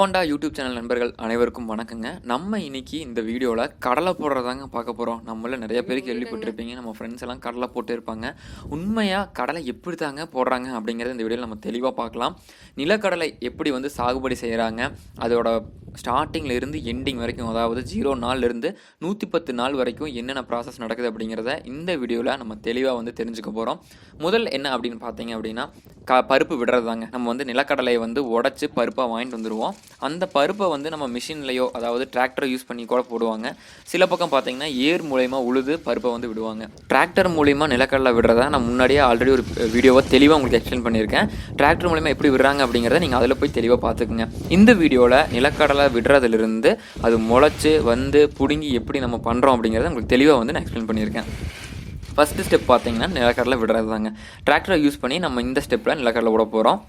இலவண்டா YouTube channel நண்பர்கள் அனைவருக்கும் வணக்கங்க. நம்ம இன்னைக்கு இந்த வீடியோவில் கடலை போடுறதாங்க பார்க்க போகிறோம் நம்மள நிறைய பேர் கேள்விப்பட்டிருப்பீங்க. நம்ம ஃப்ரெண்ட்ஸ் எல்லாம் கடலை போட்டு இருப்பாங்க. உண்மையாக கடலை எப்படி தாங்க போடுறாங்க அப்படிங்கிறத இந்த வீடியோவில் நம்ம தெளிவாக பார்க்கலாம். நிலக்கடலை எப்படி வந்து சாகுபடி செய்கிறாங்க அதோட ஸ்டார்டிங்கில் இருந்து எண்டிங் வரைக்கும் அதாவது ஜீரோ நாள்லேருந்து நூற்றி பத்து நாள் வரைக்கும் என்னென்ன ப்ராசஸ் நடக்குது அப்படிங்கிறத இந்த வீடியோவில் நம்ம தெளிவாக வந்து தெரிஞ்சுக்க போகிறோம் முதல் என்ன அப்படின்னு பார்த்தீங்க அப்படின்னா க பருப்பு விடுறதாங்க நம்ம வந்து நிலக்கடலையை வந்து உடச்சி பருப்பாக வாங்கிட்டு வந்துடுவோம் அந்த பருப்பை வந்து நம்ம மிஷின்லையோ அதாவது டிராக்டரை யூஸ் பண்ணி கூட போடுவாங்க. சில பக்கம் பார்த்தீங்கன்னா ஏர் மூலயமா உழுது பருப்பை வந்து விடுவாங்க. டிராக்டர் மூலிமா நிலக்கடலை விடுறத நான் முன்னாடியே ஆல்ரெடி ஒரு வீடியோவை தெளிவாக உங்களுக்கு எக்ஸ்பிளைன் பண்ணியிருக்கேன். டிராக்டர் மூலயமா எப்படி விடுறாங்க அப்படிங்கிறத நீங்கள் அதில் போய் தெளிவாக பார்த்துக்குங்க. இந்த வீடியோவில் நிலக்கடலை விடுறதுலேருந்து அது முளைச்சி வந்து பிடுங்கி எப்படி நம்ம பண்ணுறோம் அப்படிங்கிறத உங்களுக்கு தெளிவாக வந்து நான் எக்ஸ்பிளைன் பண்ணியிருக்கேன். ஃபஸ்ட்டு ஸ்டெப் பார்த்தீங்கன்னா நிலக்கடலை விடுறது தாங்க டிராக்டரை யூஸ் பண்ணி நம்ம இந்த ஸ்டெப்பில் நிலக்கடலை விட போகிறோம்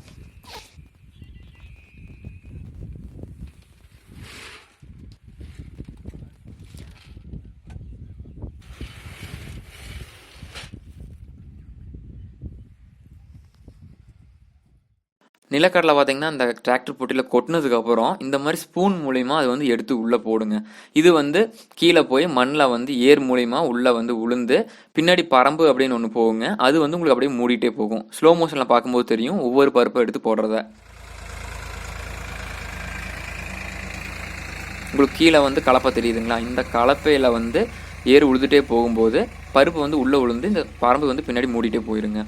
நிலக்கடலை பார்த்தீங்கன்னா அந்த டிராக்டர் போட்டியில் கொட்டினதுக்கப்புறம் இந்த மாதிரி ஸ்பூன் மூலிமா அது வந்து எடுத்து உள்ளே போடுங்க. இது வந்து கீழே போய் மண்ணில் வந்து ஏர் மூலிமா உள்ளே வந்து உளுந்து பின்னாடி பரம்பு அப்படின்னு ஒன்று போகுங்க. அது வந்து உங்களுக்கு அப்படியே மூடிட்டே போகும். ஸ்லோ மோஷனில் பார்க்கும்போது தெரியும் ஒவ்வொரு பருப்பை எடுத்து போடுறத. உங்களுக்கு கீழே வந்து கலப்பை தெரியுதுங்களா? இந்த கலப்பையில் வந்து ஏர் உழுதுட்டே போகும்போது பருப்பு வந்து உள்ளே உளுந்து இந்த பரம்பு வந்து பின்னாடி மூடிட்டே போயிருங்க.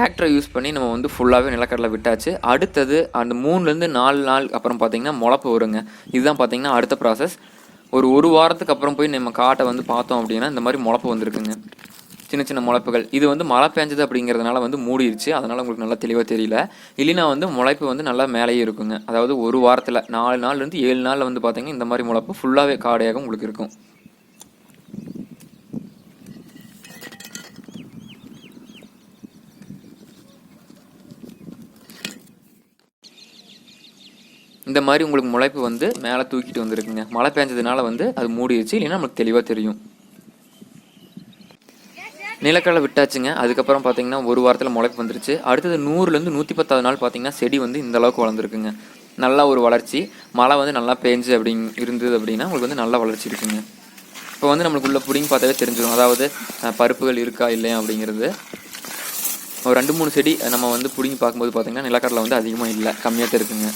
டிராக்டரை யூஸ் பண்ணி நம்ம வந்து ஃபுல்லாகவே நிலக்கடலை விட்டாச்சு. அடுத்தது அந்த மூணுலேருந்து நாலு நாள் அப்புறம் பார்த்தீங்கன்னா முளப்பு வருங்க. இதுதான் பார்த்தீங்கன்னா அடுத்த ப்ராசஸ் ஒரு ஒரு வாரத்துக்கு அப்புறம் போய் நம்ம காட்டை வந்து பார்த்தோம் அப்படின்னா இந்த மாதிரி முளப்பு வந்திருக்குங்க. சின்ன சின்ன முளைப்புகள். இது வந்து மழை பெஞ்சது அப்படிங்கிறதுனால வந்து மூடிடுச்சு அதனால் உங்களுக்கு நல்லா தெளிவாக தெரியல. இல்லைனா வந்து முளைப்பு வந்து நல்லா மேலேயே இருக்குங்க. அதாவது ஒரு வாரத்தில் நாலு நாள்லேருந்து ஏழு நாளில் வந்து பார்த்தீங்கன்னா இந்த மாதிரி முளைப்பு ஃபுல்லாகவே காடையாக உங்களுக்கு இருக்கும். இந்த மாதிரி உங்களுக்கு முளைப்பு வந்து மேலே தூக்கிட்டு வந்துருக்குங்க. மழை பெஞ்சதுனால வந்து அது மூடிடுச்சு இல்லைன்னா நமக்கு தெளிவாக தெரியும். நிலக்கடலை விட்டாச்சுங்க. அதுக்கப்புறம் பார்த்தீங்கன்னா ஒரு வாரத்தில் முளைப்பு வந்துருச்சு. அடுத்தது நூறுலேருந்து நூற்றி பத்தாவது நாள் பார்த்தீங்கன்னா செடி வந்து இந்த அளவுக்கு வளர்ந்துருக்குங்க. நல்லா ஒரு வளர்ச்சி. மழை வந்து நல்லா பேஞ்சு அப்படி இருந்தது அப்படின்னா உங்களுக்கு வந்து நல்லா வளர்ச்சி இருக்குங்க. இப்போ வந்து நம்மளுக்கு உள்ள புடிங்கி பார்த்தாவே தெரிஞ்சிடும். அதாவது பருப்புகள் இருக்கா இல்லையா அப்படிங்கிறது. ஒரு ரெண்டு மூணு செடி நம்ம வந்து பிடுங்கி பார்க்கும்போது பார்த்திங்கன்னா நிலக்கடலை வந்து அதிகமாக இல்லை. கம்மியாக தான் இருக்குங்க.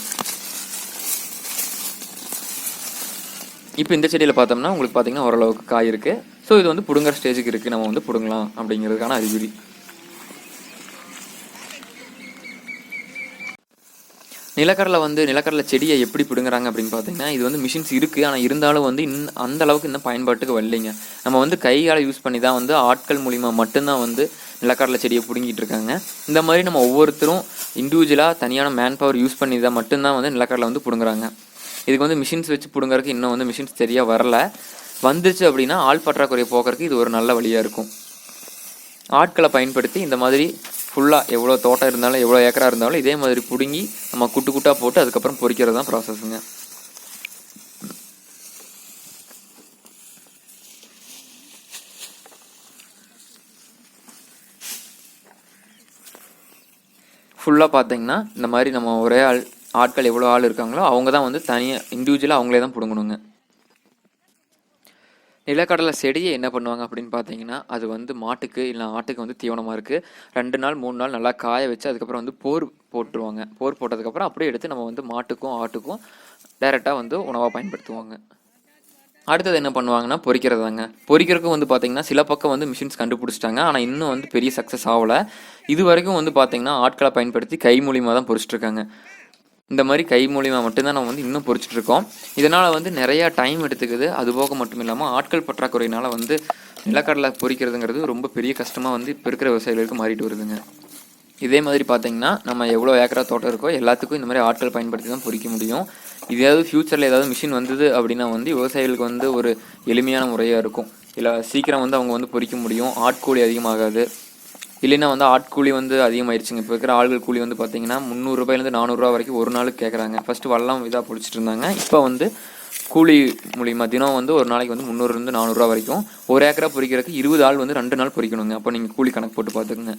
இப்போ இந்த செடியில் பார்த்தோம்னா உங்களுக்கு பார்த்தீங்கன்னா ஓரளவுக்கு காய் இருக்குது ஸோ இது வந்து பிடுங்குற ஸ்டேஜுக்கு இருக்குது நம்ம வந்து பிடுங்கலாம் அப்படிங்கிறதுக்கான அறிகுறி. நிலக்கடலை வந்து நிலக்கடலை செடியை எப்படி பிடுங்குறாங்க அப்படின்னு பார்த்தீங்கன்னா இது வந்து மிஷின்ஸ் இருக்குது ஆனால் இருந்தாலும் வந்து இன் அந்த அளவுக்கு இன்னும் பயன்பாட்டுக்கு வரலைங்க. நம்ம வந்து கையால் யூஸ் பண்ணி தான் வந்து ஆட்கள் மூலிமா மட்டும்தான் வந்து நிலக்கடலை செடியை பிடுங்கிட்டு இருக்காங்க. இந்த மாதிரி நம்ம ஒவ்வொருத்தரும் இண்டிவிஜுவலாக தனியான மேன் பவர் யூஸ் பண்ணி தான் மட்டும்தான் வந்து நிலக்கடலை வந்து பிடுங்குறாங்க. இதுக்கு வந்து மிஷின்ஸ் வச்சு பிடுங்கறதுக்கு இன்னும் வந்து மிஷின்ஸ் சரியாக வரல. வந்துச்சு அப்படின்னா ஆள் பற்றாக்குறையை போக்குறதுக்கு இது ஒரு நல்ல வழியாக இருக்கும். ஆட்களை பயன்படுத்தி இந்த மாதிரி ஃபுல்லாக எவ்வளோ தோட்டம் இருந்தாலும் எவ்வளோ ஏக்கராக இருந்தாலும் இதே மாதிரி பிடுங்கி நம்ம குட்டு குட்டாக போட்டு அதுக்கப்புறம் பொறிக்கிறது தான் ப்ராசஸுங்க ஃபுல்லாக பார்த்தீங்கன்னா இந்த மாதிரி நம்ம ஒரே ஆள் ஆட்கள் எவ்வளோ ஆள் இருக்காங்களோ அவங்க தான் வந்து தனியாக இண்டிவிஜுவலாக அவங்களே தான் பிடுங்கணுங்க. நிலக்கடலை செடியை என்ன பண்ணுவாங்க அப்படின்னு பார்த்தீங்கன்னா அது வந்து மாட்டுக்கு இல்லை ஆட்டுக்கு வந்து தீவனமாக இருக்குது ரெண்டு நாள் மூணு நாள் நல்லா காய வச்சு அதுக்கப்புறம் வந்து போர் போட்டுருவாங்க. போர் போட்டதுக்கப்புறம் அப்படியே எடுத்து நம்ம வந்து மாட்டுக்கும் ஆட்டுக்கும் டைரெக்டாக வந்து உணவாக பயன்படுத்துவாங்க. அடுத்தது என்ன பண்ணுவாங்கன்னா பொறிக்கிறதாங்க. பொறிக்கிறதுக்கும் வந்து பார்த்தீங்கன்னா சில பக்கம் வந்து மிஷின்ஸ் கண்டுபிடிச்சிட்டாங்க. ஆனால் இன்னும் வந்து பெரிய சக்ஸஸ் ஆகலை. இது வரைக்கும் வந்து பார்த்தீங்கன்னா ஆட்களை பயன்படுத்தி கை மூலியமாக தான் பொரிச்சிட்டு இருக்காங்க. இந்த மாதிரி கை மூலிமா மட்டும்தான் நம்ம வந்து இன்னும் பொறிச்சிட்ருக்கோம் இதனால் வந்து நிறையா டைம் எடுத்துக்குது. அது போக மட்டும் இல்லாமல் ஆட்கள் பற்றாக்குறையினால் வந்து நிலக்கடலை பொறிக்கிறதுங்கிறது ரொம்ப பெரிய கஷ்டமாக வந்து இப்போ இருக்கிற விவசாயிகளுக்கு மாறிட்டு வருதுங்க. இதே மாதிரி பார்த்தீங்கன்னா நம்ம எவ்வளோ ஏக்கரா தோட்டம் இருக்கோ எல்லாத்துக்கும் இந்த மாதிரி ஆட்கள் பயன்படுத்தி தான் பொறிக்க முடியும். இதாவது ஃப்யூச்சரில் ஏதாவது மிஷின் வந்தது அப்படின்னா வந்து விவசாயிகளுக்கு வந்து ஒரு எளிமையான முறையாக இருக்கும். இல்லை சீக்கிரம் வந்து அவங்க வந்து பொறிக்க முடியும். ஆட்கூலி அதிகமாகாது. இல்லைன்னா வந்து ஆட்கூலி வந்து அதிகமாயிருச்சுங்க. இப்போ இருக்கிற ஆள்கள் கூலி வந்து பார்த்தீங்கன்னா முந்நூறுரூபாயிலேருந்து நானூறுரூவா வரைக்கும் ஒரு நாளுக்கு கேட்குறாங்க. ஃபஸ்ட்டு வல்லம் இதாக பிடிச்சிட்டு இருந்தாங்க இப்போ வந்து கூலி மூலியமாக தினம் வந்து ஒரு நாளைக்கு வந்து முந்நூறுலேருந்து நானூறுரூவா வரைக்கும் ஒரு ஏக்கரா பொறிக்கிறதுக்கு இருபது ஆள் வந்து ரெண்டு நாள் பொறிக்கணுங்க. அப்போ நீங்கள் கூலி கணக்கு போட்டு பார்த்துக்குங்க.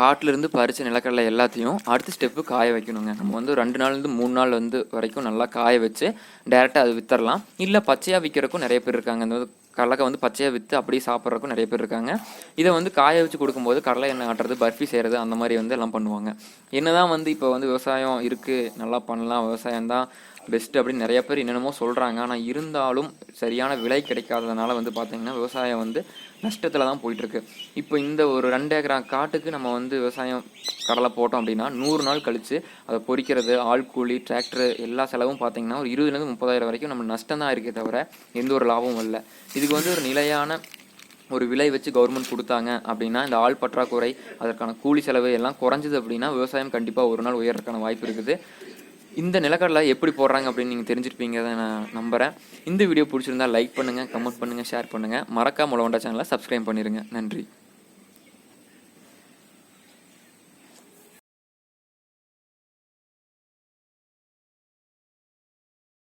காட்டிலிருந்து பறித்த நிலக்கடலை எல்லாத்தையும் அடுத்த ஸ்டெப்பு காய வைக்கணுங்க. நம்ம வந்து ரெண்டு நாள்லேருந்து மூணு நாள் வந்து வரைக்கும் நல்லா காய வச்சு டேரெக்டாக அது வித்தரலாம். இல்லை பச்சையாக விற்கிறக்கும் நிறைய பேர் இருக்காங்க. இந்த கடலக்கா வந்து பச்சையாக விற்று அப்படியே சாப்பிட்றக்கும் நிறைய பேர் இருக்காங்க. இதை வந்து காய வச்சு கொடுக்கும்போது கடலை எண்ணெய் ஆட்டுறது பர்ஃபி செய்கிறது அந்த மாதிரி வந்து எல்லாம் பண்ணுவாங்க. என்ன தான் வந்து இப்போ வந்து விவசாயம் இருக்குது நல்லா பண்ணலாம். விவசாயம் தான் பெஸ்ட் அப்படின்னு நிறைய பேர் என்னென்னமோ சொல்கிறாங்க ஆனால் இருந்தாலும் சரியான விலை கிடைக்காததுனால வந்து பார்த்திங்கன்னா விவசாயம் வந்து நஷ்டத்தில் தான் போயிட்டுருக்கு. இப்போ இந்த ஒரு ரெண்டு ஏக்கரா காட்டுக்கு நம்ம வந்து விவசாயம் கடலை போட்டோம் அப்படின்னா நூறு நாள் கழித்து அதை பொறிக்கிறது ஆள் கூலி டிராக்டர் எல்லா செலவும் பார்த்தீங்கன்னா ஒரு இருபதுலேருந்து முப்பதாயிரம் வரைக்கும் நம்ம நஷ்டம் தான் இருக்கே தவிர எந்த ஒரு லாபமும் இல்லை. இதுக்கு வந்து ஒரு நிலையான ஒரு விலை வச்சு கவர்மெண்ட் கொடுத்தாங்க அப்படின்னா இந்த ஆள் பற்றாக்குறை அதற்கான கூலி செலவு எல்லாம் குறைஞ்சது அப்படின்னா விவசாயம் கண்டிப்பாக ஒரு நாள் உயர்றதுக்கான வாய்ப்பு இருக்குது. இந்த நிலக்கடலை எப்படி போடுறாங்க அப்படின்னு நீங்கள் தெரிஞ்சிருப்பீங்க நான் நம்புகிறேன் இந்த வீடியோ பிடிச்சிருந்தா லைக் பண்ணுங்கள் கமெண்ட் பண்ணுங்கள் ஷேர் பண்ணுங்கள் மறக்காம உழவண்டா சேனலை சப்ஸ்கிரைப் பண்ணிடுங்க நன்றி.